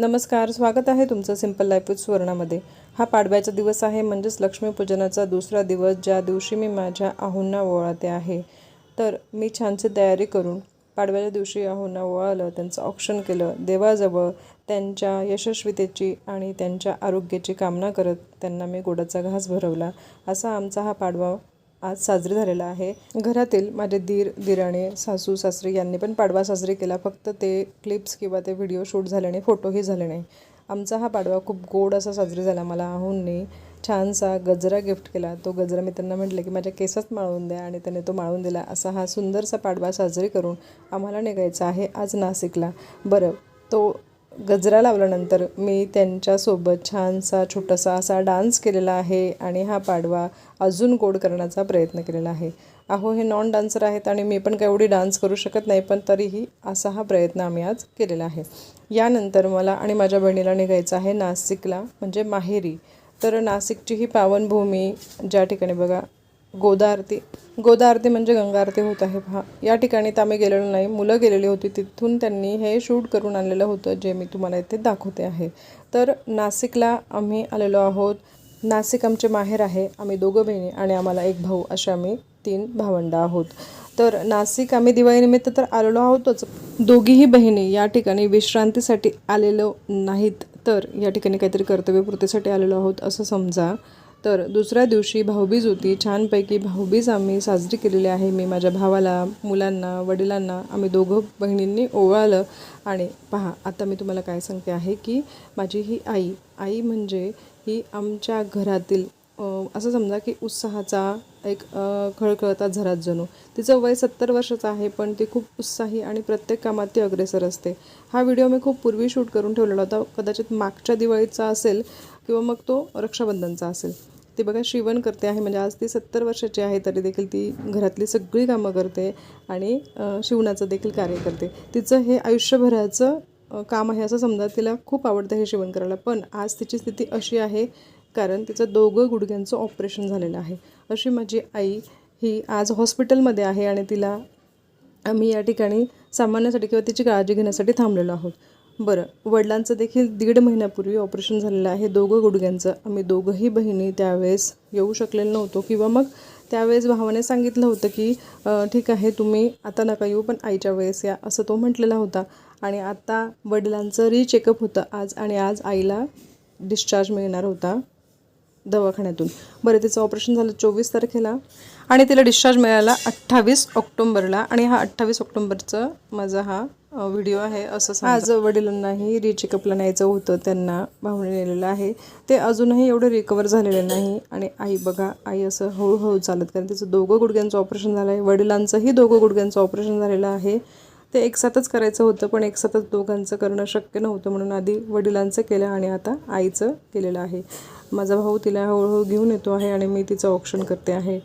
नमस्कार स्वागत आहे तुमचं सिंपल लाईफ विथ सुवर्णामध्ये. हा पाडव्याचा दिवस आहे म्हणजेच लक्ष्मीपूजनाचा दुसरा दिवस ज्या दिवशी मी माझ्या आहुंना ओवाळते आहे. तर मी छानशी तयारी करून पाडव्याच्या दिवशी आहुंना ओवाळलं त्यांचं औक्षण केलं देवाजवळ त्यांच्या यशस्वीतेची आणि त्यांच्या आरोग्याची कामना करत त्यांना मी गोडाचा घास भरवला. असा आमचा हा पाडवा आज साजरी झालेला आहे. घरातील माझे दीर दिराणे सासू सासरे यांनी पण पाडवा साजरी केला. फक्त ते क्लिप्स किंवा ते व्हिडिओ शूट झाले नाही फोटोही झाले नाही. आमचा हा पाडवा खूप गोड असा साजरी झाला. मला आहूंनी छानसा गजरा गिफ्ट केला. तो गजरा मी त्यांना म्हटलं की माझ्या केसात माळून द्या. आणि त्याने तो माळून दिला. असा हा सुंदरसा पाडवा साजरी करून आम्हाला निघायचा आहे. आज नाशिकला. बरं तो गजरा लावल्यानंतर मी त्यांच्यासोबत छानसा छोटासा असा डान्स केलेला आहे आणि हा पाडवा अजून गोड करण्याचा प्रयत्न केलेला आहे. अहो हे नॉन डान्सर आहेत आणि मी पण काय एवढी डान्स करू शकत नाही पण तरीही असा हा प्रयत्न आम्ही आज केलेला आहे. यानंतर मला आणि माझ्या बहिणीला निघायचं आहे नाशिकला म्हणजे माहेरी. तर नाशिकची ही पावनभूमी ज्या ठिकाणी बघा गोदा आरती गोदा आरती म्हणजे गंगा आरती होत आहे पहा. या ठिकाणी तर आम्ही गेलेलो नाही. मुलं गेलेली होती. तिथून त्यांनी हे शूट करून आणलेलं होतं जे मी तुम्हाला इथे दाखवते आहे. तर नाशिकला आम्ही आलेलो आहोत. नाशिक आमचे माहेर आहे. आम्ही दोघं बहिणी आणि आम्हाला एक भाऊ असे आम्ही तीन भावंड आहोत. तर नाशिक आम्ही दिवाळीनिमित्त तर आलेलो आहोतच. दोघीही बहिणी या ठिकाणी विश्रांतीसाठी आलेलो नाहीत. तर या ठिकाणी काहीतरी कर्तव्यपूर्तीसाठी आलेलो आहोत असं समजा. तर दुसऱ्या दिवशी भाऊबीज होती छानपैकी भाऊबीज आम्ही साजरी केलेली आहे. मी माझ्या भावाला मुलांना वडिलांना आम्ही दोघं बहिणींनी ओवाळलं. आणि पहा आता मी तुम्हाला काय सांगते आहे की माझी ही आई आई म्हणजे ही आमच्या घरातील असं समजा की उत्साहाचा एक खळखळता झरात जणू. तिचं वय सत्तर वर्षाचं आहे पण ती खूप उत्साही आणि प्रत्येक कामात ती अग्रेसर असते. हा व्हिडिओ मी खूप पूर्वी शूट करून ठेवलेला होता. कदाचित मागच्या दिवाळीचा असेल किंवा मग तो रक्षाबंधनचा असेल. ती बघा शिवण करते आहे म्हणजे आज ती सत्तर वर्षाची आहे तरी देखील ती घरातली सगळी कामं करते आणि शिवणाचं देखील कार्य करते. तिचं हे आयुष्यभराचं काम आहे असं समजा तिला खूप आवडतं हे शिवण करायला. पण आज तिची स्थिती अशी आहे कारण तिचं दोघं गुडघ्यांचं ऑपरेशन झालेलं आहे. अशी माझी आई ही आज हॉस्पिटलमध्ये आहे आणि तिला आम्ही या ठिकाणी सामान्यासाठी किंवा तिची काळजी घेण्यासाठी थांबलेलो आहोत. बरं वडिलांचं देखील दीड महिन्यापूर्वी ऑपरेशन झालेलं आहे. दोघं गुडघ्यांचं. आम्ही दोघंही बहिणी त्यावेळेस येऊ शकलेलो नव्हतो किंवा मग त्यावेळेस भावाने सांगितलं होतं की ठीक आहे तुम्ही आता नका येऊ पण आईच्या वेळेस या असं तो म्हटलेला होता. आणि आता वडिलांचं रिचेकअप होतं आज आणि आज आईला डिस्चार्ज मिळणार होता दवाखान्यातून. बरं तिचं ऑपरेशन झालं चोवीस तारखेला आणि तिला डिस्चार्ज मिळाला अठ्ठावीस ऑक्टोंबरला आणि हा अठ्ठावीस ऑक्टोंबरचं माझा हा व्हिडिओ आहे असं आज वडिलांनाही रिचेकअपला न्यायचं होतं त्यांना भावने नेलेलं आहे. ते अजूनही एवढं रिकवर झालेलं नाही. आणि आई बघा आई असं हळूहळू चालत कारण तिचं दोघं गुडघ्यांचं ऑपरेशन झालं आहे. वडिलांचंही दोघं गुडघ्यांचं ऑपरेशन झालेलं आहे. ते एकसाथच करायचं होतं पण एकसाथच दोघांचं करणं शक्य नव्हतं. म्हणून आधी वडिलांचं केलं आणि आता आईचं केलेलं आहे. माझा भाऊ तिला हळूहळू घेऊन येतो आहे आणि मी तिचं ऑप्शन करते आहे.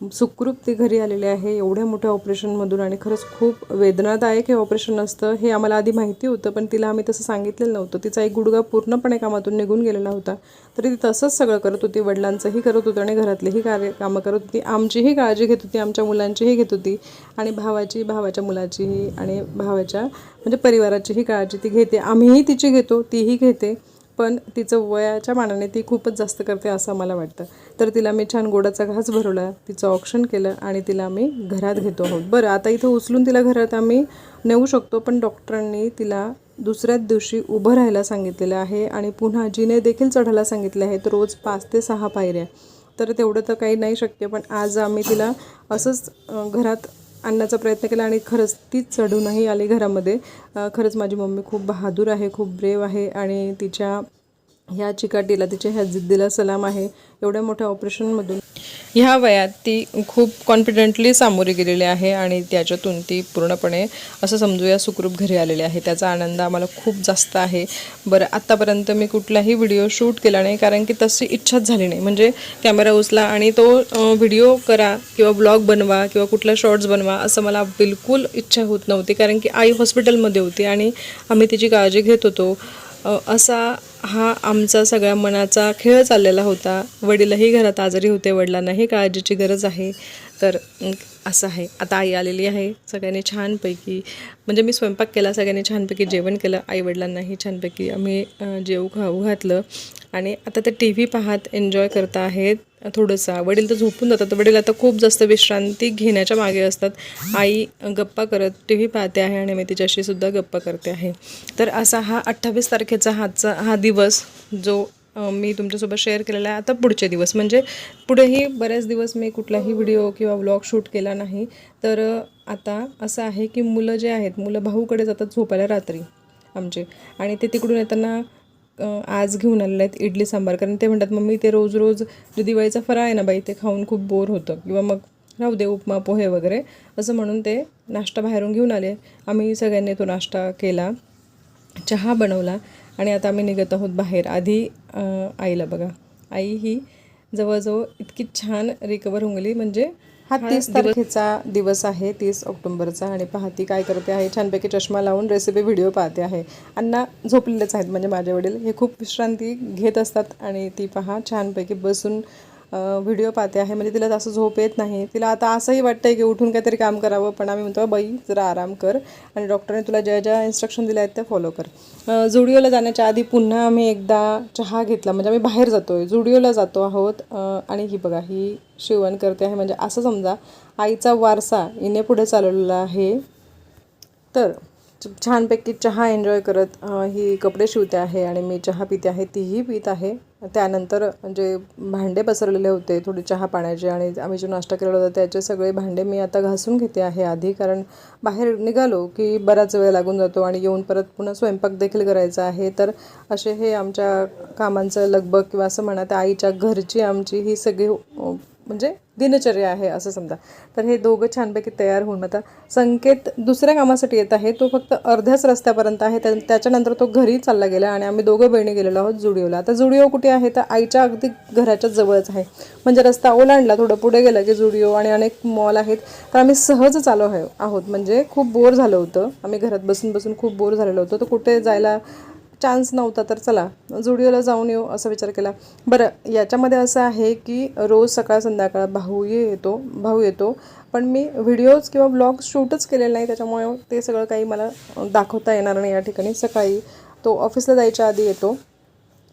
सुखरूप ती घरी आलेली आहे. एवढ्या मोठ्या ऑपरेशनमधून आणि खरंच खूप वेदनादायक हे ऑपरेशन असतं हे आम्हाला आधी माहिती होतं पण तिला आम्ही तसं सांगितलेलं नव्हतं. तिचा एक गुडगा पूर्णपणे कामातून निघून गेलेला होता. तरी ती तसंच सगळं करत होती. वडिलांचंही करत होती आणि घरातलेही कार्य कामं करत होती. आमचीही काळजी घेत होती. आमच्या मुलांचीही घेत होती. आणि भावाची भावाच्या मुलाचीही आणि भावाच्या म्हणजे परिवाराचीही काळजी ती घेते. आम्हीही तिची घेतो तीही घेते. पण तिचं वयाच्या मानाने ती खूपच जास्त करते असं मला वाटतं. तर तिला मी छान गोडाचा घास भरवला तिचं ऑप्शन केलं आणि तिला आम्ही घरात घेतो आहोत. बरं आता इथं उचलून तिला घरात आम्ही नेऊ शकतो पण डॉक्टरांनी तिला दुसऱ्याच दिवशी उभं राहायला सांगितलेलं आहे आणि पुन्हा जिने देखील चढायला सांगितले आहेत रोज पाच ते सहा पायऱ्या. तर तेवढं तर काही नाही शक्य पण आज आम्ही तिला असंच घरात आणण्याचा प्रयत्न केला आणि खरंच तीच चढूनही आली घरामध्ये. खरंच माझी मम्मी खूप बहादूर आहे खूप ब्रेव आहे आणि तिच्या ह्या चिकाटीला तिच्या ह्या जिद्दीला सलाम आहे. एवढ्या मोठ्या ऑपरेशनमधून ह्या वयात ती खूप कॉन्फिडेंटली सामोरी गेलेली आहे आणि त्याच्यातून ती पूर्णपणे असं समजूया सुखरूप घरी आलेली आहे. त्याचा आनंद आम्हाला खूप जास्त आहे. बरं आत्तापर्यंत मी कुठलाही व्हिडिओ शूट केला नाही कारण की तशी इच्छाच झाली नाही. म्हणजे कॅमेरा उचला आणि तो व्हिडिओ करा किंवा ब्लॉग बनवा किंवा कुठला शॉर्ट्स बनवा असं मला बिलकुल इच्छा होत नव्हती कारण की आई हॉस्पिटलमध्ये होती आणि आम्ही तिची काळजी घेत होतो. असा हा आमचा सगळ्या मनाचा खेळ चाललेला होता. वडीलही घरात आजारी होते. वडिलांनाही काळजीची गरज आहे. तर असं आहे. आता आई आलेली आहे. सगळ्यांनी छानपैकी म्हणजे मी स्वयंपाक केला. सगळ्यांनी छानपैकी जेवण केलं. आईवडिलांनाही छानपैकी आम्ही जेऊ जेवू खाऊ घातलं. आणि आता ते टी व्ही पाहत एन्जॉय करता आहेत. थोडंसं. वडील तर झोपून जातात. वडील आता खूप जास्त विश्रांती घेण्याच्या मागे असतात. आई गप्पा करत टी व्ही पाहते आहे आणि मी तिच्याशी सुद्धा गप्पा करते आहे. तर असा हा अठ्ठावीस तारखेचा हाचा हा दिवस जो मी तुमच्यासोबत शेअर केलेला आहे आता पुढचे दिवस. म्हणजे पुढेही बऱ्याच दिवस मी कुठलाही व्हिडिओ किंवा व्लॉग शूट केला नाही. तर आता असं आहे की मुलं जे आहेत मुलं भाऊकडे जातात झोपायला रात्री आमचे. आणि ते तिकडून येताना आज घेऊन आलेले आहेत इडली सांबार. कारण ते म्हणतात मम्मी ते रोज रोज जे दिवाळीचा फराळ आहे ना बाई ते खाऊन खूप बोर होतं. किंवा मग राहू दे उपमा पोहे वगैरे. असं म्हणून ते नाश्ता बाहेरून घेऊन आले. आम्ही सगळ्यांनी तो नाश्ता केला चहा बनवला आणि आता आम्ही निघत आहोत बाहेर. आधी आईला बघा. आई ही जवळजवळ इतकी छान रिकवर होऊन गेली. म्हणजे हा तीस तारखेचा दिवस आहे तीस ऑक्टोंबरचा. आणि पहा ती काय करते आहे छानपैकी चष्मा लावून रेसिपी व्हिडिओ पाहते आहे. अण्णा झोपलेलेच आहेत म्हणजे माझे वडील. हे खूप विश्रांती घेत असतात आणि ती पहा छानपैकी बसून व्हिडिओ पाहते आहे. म्हणजे तिला असं झोप येत नाही. तिला आता असंही वाटतं आहे की उठून काहीतरी काम करावं पण आम्ही म्हणतो बाई जरा आराम कर आणि डॉक्टरने तुला ज्या ज्या इन्स्ट्रक्शन दिल्या आहेत त्या फॉलो कर. जुडिओला जाण्याच्या आधी पुन्हा आम्ही एकदा चहा घेतला. म्हणजे आम्ही बाहेर जातो आहे जुडिओला जातो आहोत. आणि ही बघा ही शिवण करते आहे. म्हणजे असं समजा आईचा वारसा हिने पुढे चालवलेला आहे. तर छानपैकी चहा एन्जॉय करत ही कपडे शिवते आहे आणि मी चहा पिते आहे तीही पित आहे. त्यानंतर जे भांडे पसरलेले होते थोडी चहा पाण्याचे आणि आम्ही जो नाश्ता केलेला होता त्याचे सगळे भांडे मी आता घासून घेते आहे आधी. कारण बाहेर निघालो की बराच वेळ लागून जातो आणि येऊन परत पुन्हा स्वयंपाक देखील करायचा आहे. तर असे हे आमच्या कामांचं लगबग किंवा असं म्हणा त्या आईच्या घरची आमची ही सगळी म्हणजे दिनचर्या आहे असं समजा. तर हे दोघं छानपैकी तयार होऊन आता संकेत दुसऱ्या कामासाठी येत आहे. तो फक्त अर्ध्याच रस्त्यापर्यंत आहे. त्या त्याच्यानंतर तो घरी चालला गेला आणि आम्ही दोघं बहिणी गेलेलो आहोत जुडिओला. आता जुडिओ कुठे आहे? तर आईच्या अगदी घराच्या जवळच आहे. म्हणजे रस्ता ओलांडला थोडं पुढे गेलं की जुडिओ आणि अनेक मॉल आहेत. तर आम्ही सहज आलो आहे आहोत. म्हणजे खूप बोर झालं होतं. आम्ही घरात बसून बसून खूप बोर झालेलो होतो. तर कुठे जायला चान्स नव्हता तर चला जुडिओला जाऊन येऊ असा विचार केला. बरं याच्यामध्ये असं आहे की रोज सकाळ संध्याकाळ भाऊ येतो भाऊ येतो पण मी व्हिडिओज किंवा ब्लॉग शूटच केलेले नाही त्याच्यामुळे ते सगळं काही मला दाखवता येणार नाही या ठिकाणी. सकाळी तो ऑफिसला जायच्या आधी येतो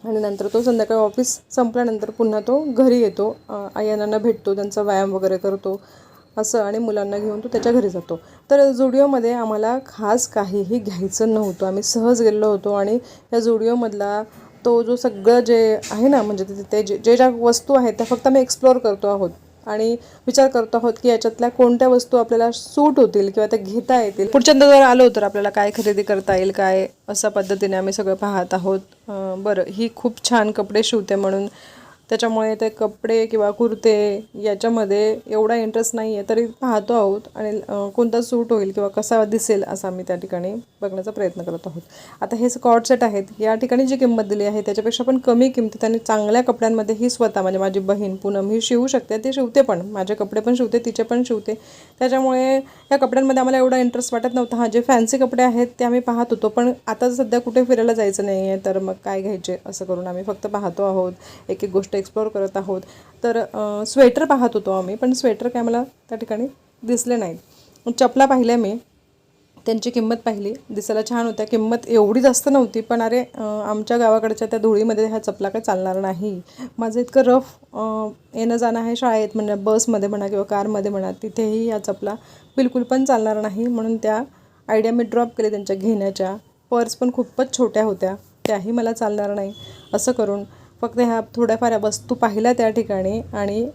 आणि नंतर तो संध्याकाळी ऑफिस संपल्यानंतर पुन्हा तो घरी येतो. अ, आई अण्णांना भेटतो त्यांचा व्यायाम वगैरे करतो. असं आणि मुलांना घेऊन तो त्याच्या घरी जातो. तर जुडिओमध्ये आम्हाला खास काहीही घ्यायचं नव्हतं. आम्ही सहज गेलेलो होतो आणि या जुडिओमधला तो जो सगळं जे आहे ना म्हणजे तिथे जे जे ज्या वस्तू आहेत त्या फक्त आम्ही एक्सप्लोअर करतो आहोत. आणि विचार करतो आहोत की याच्यातल्या कोणत्या वस्तू आपल्याला सूट होतील किंवा त्या घेता येतील. पुढच्यांदा जर आलो तर आपल्याला काय खरेदी करता येईल काय अशा पद्धतीने आम्ही सगळं पाहत आहोत. बरं ही खूप छान कपडे शिवते म्हणून त्याच्यामुळे ते कपडे किंवा कुर्ते याच्यामध्ये एवढा इंटरेस्ट नाही आहे तरी पाहतो आहोत. आणि कोणता सूट होईल किंवा कसा दिसेल असा आम्ही त्या ठिकाणी बघण्याचा प्रयत्न करत आहोत. आता हे स्कॉट सेट आहेत. या ठिकाणी जी किंमत दिली आहे त्याच्यापेक्षा पण कमी किमतीत आणि चांगल्या कपड्यांमध्ये ही स्वतः म्हणजे माझी बहीण पूनम ही शिवू शकते. ती शिवते पण. माझे कपडे पण शिवते तिचे पण शिवते. त्याच्यामुळे या कपड्यांमध्ये आम्हाला एवढा इंटरेस्ट वाटत नव्हता. हा जे फॅन्सी कपडे आहेत ते आम्ही पाहत होतो. पण आता सध्या कुठे फिरायला जायचं नाही आहे तर मग काय घ्यायचे असं करून आम्ही फक्त पाहतो आहोत. एक एक गोष्ट एक्सप्लोअर करत आहोत. तर स्वेटर पाहत होतो आम्ही पण स्वेटर काय मला त्या ठिकाणी दिसले नाहीत. चपला पाहिल्या मी. त्यांची किंमत पाहिली. दिसायला छान होत्या. किंमत एवढी जास्त नव्हती पण अरे आमच्या गावाकडच्या त्या धुळीमध्ये ह्या चपला काही चालणार नाही. माझं इतकं रफ येणं जाणं आहे शाळेत म्हणजे बसमध्ये म्हणा किंवा कारमध्ये म्हणा तिथेही ह्या चपला बिलकुल पण चालणार नाही म्हणून त्या आयडिया मी ड्रॉप केले त्यांच्या घेण्याच्या. पर्स पण खूपच छोट्या होत्या. त्याही मला चालणार नाही. असं करून फक्त ह्या थोड्याफार वस्तू पाहिल्या त्या ठिकाणी आणि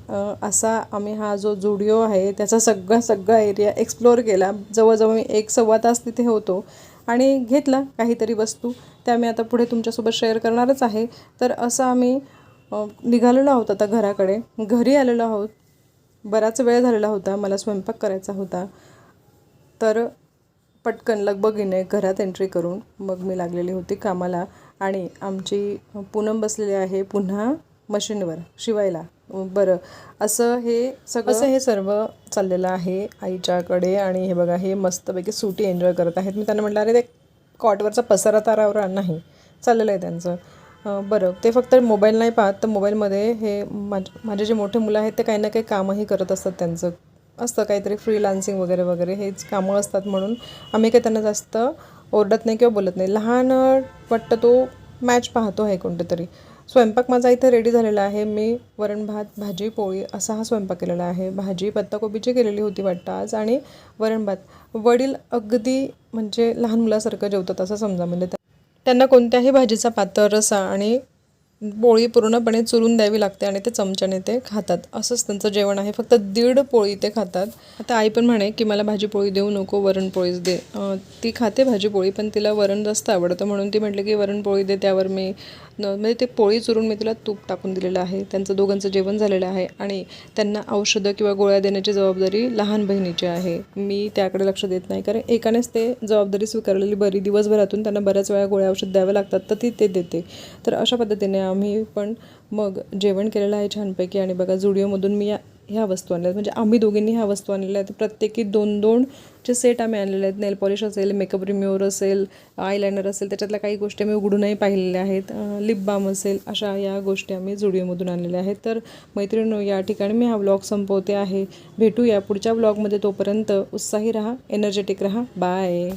असा आम्ही हा जो जुडिओ आहे त्याचा सगळा सगळा एरिया एक्सप्लोअर केला. जवळजवळ मी एक सव्वा तास तिथे होतो आणि घेतला काहीतरी वस्तू. त्या मी आता पुढे तुमच्यासोबत शेअर करणारच आहे. तर असं आम्ही निघालेलो आहोत आता घराकडे. घरी आलेलो आहोत. बराच वेळ झालेला होता. मला स्वयंपाक करायचा होता. तर पटकन लगबगीने घरात एंट्री करून मग मी लागलेली होती कामाला. आणि आमची पूनम बसलेली आहे पुन्हा मशीनवर शिवायला. बरं असं हे सगळं हे सर्व चाललेलं आहे आईच्याकडे आणि हे बघा हे मस्तपैकी सुटी एन्जॉय करत आहेत. मी त्यांना म्हटलं अरे ते कॉटवरचा पसारा तारावर नाही चाललेलं आहे त्यांचं. बरं ते फक्त मोबाईल नाही पाहत तर मोबाईलमध्ये हे माझ माझे जे मोठे मुलं आहेत ते काही ना काही कामही करत असतात त्यांचं. असतं काहीतरी फ्रीलान्सिंग वगैरे वगैरे हेच कामं असतात म्हणून. आम्ही काही त्यांना जास्त ओरडत नाही किंवा बोलत नाही. लहान वाटतं तो मॅच पाहतो आहे कोणतेतरी. स्वयंपाक माझा इथे रेडी झालेला आहे. मी वरण भात भाजी पोळी असा हा स्वयंपाक केलेला आहे. भाजी पत्ताकोबीची केलेली होती वाटतं आज आणि वरण भात. वडील अगदी म्हणजे लहान मुलासारखं जेवतात असं समजा म्हणजे त्यांना कोणत्याही भाजीचा पातळ रसा आणि पोळी पूर्णपणे चुरून द्यावी लागते आणि ते चमच्याने ते खातात. असंच त्यांचं जेवण आहे. फक्त दीड पोळी ते खातात. आता आई पण म्हणे की मला भाजी पोळी देऊ नको वरणपोळीच दे. ती खाते भाजी पोळी पण तिला वरण जास्त आवडतं म्हणून ती म्हटली की वरणपोळी दे त्यावर मी म्हणजे ते पोळी चुरून मी तिला तूप टाकून दिलेलं आहे. त्यांचं दोघांचं जेवण झालेलं आहे आणि त्यांना औषधं किंवा गोळ्या देण्याची जबाबदारी लहान बहिणीची आहे. मी त्याकडे लक्ष देत नाही कारण एकानेच ते जबाबदारी स्वीकारलेली बरी दिवसभरातून त्यांना बऱ्याच वेळा गोळ्या औषध द्याव्या लागतात तर ती ते देते. तर अशा पद्धतीने आम्ही पण मग जेवण केलेलं आहे छानपैकी आणि बघा जुडिओमधून मी या ह्या वस्तू आणल्या आहेत. म्हणजे आम्ही दोघींनी ह्या वस्तू आणलेल्या आहेत. प्रत्येकी दोन दोन जे सेट आम्ही आणलेले आहेत. नेल पॉलिश असेल मेकअप रिम्युअर असेल आयलायनर असेल त्याच्यातल्या काही गोष्टी आम्ही उघडूनही पाहिलेल्या आहेत. लिप बाम असेल अशा या गोष्टी आम्ही जुडिओमधून आणलेल्या आहेत. तर मैत्रिणी या ठिकाणी मी हा व्लॉग संपवते आहे. भेटूया पुढच्या व्लॉगमध्ये तोपर्यंत उत्साही राहा एनर्जेटिक राहा. बाय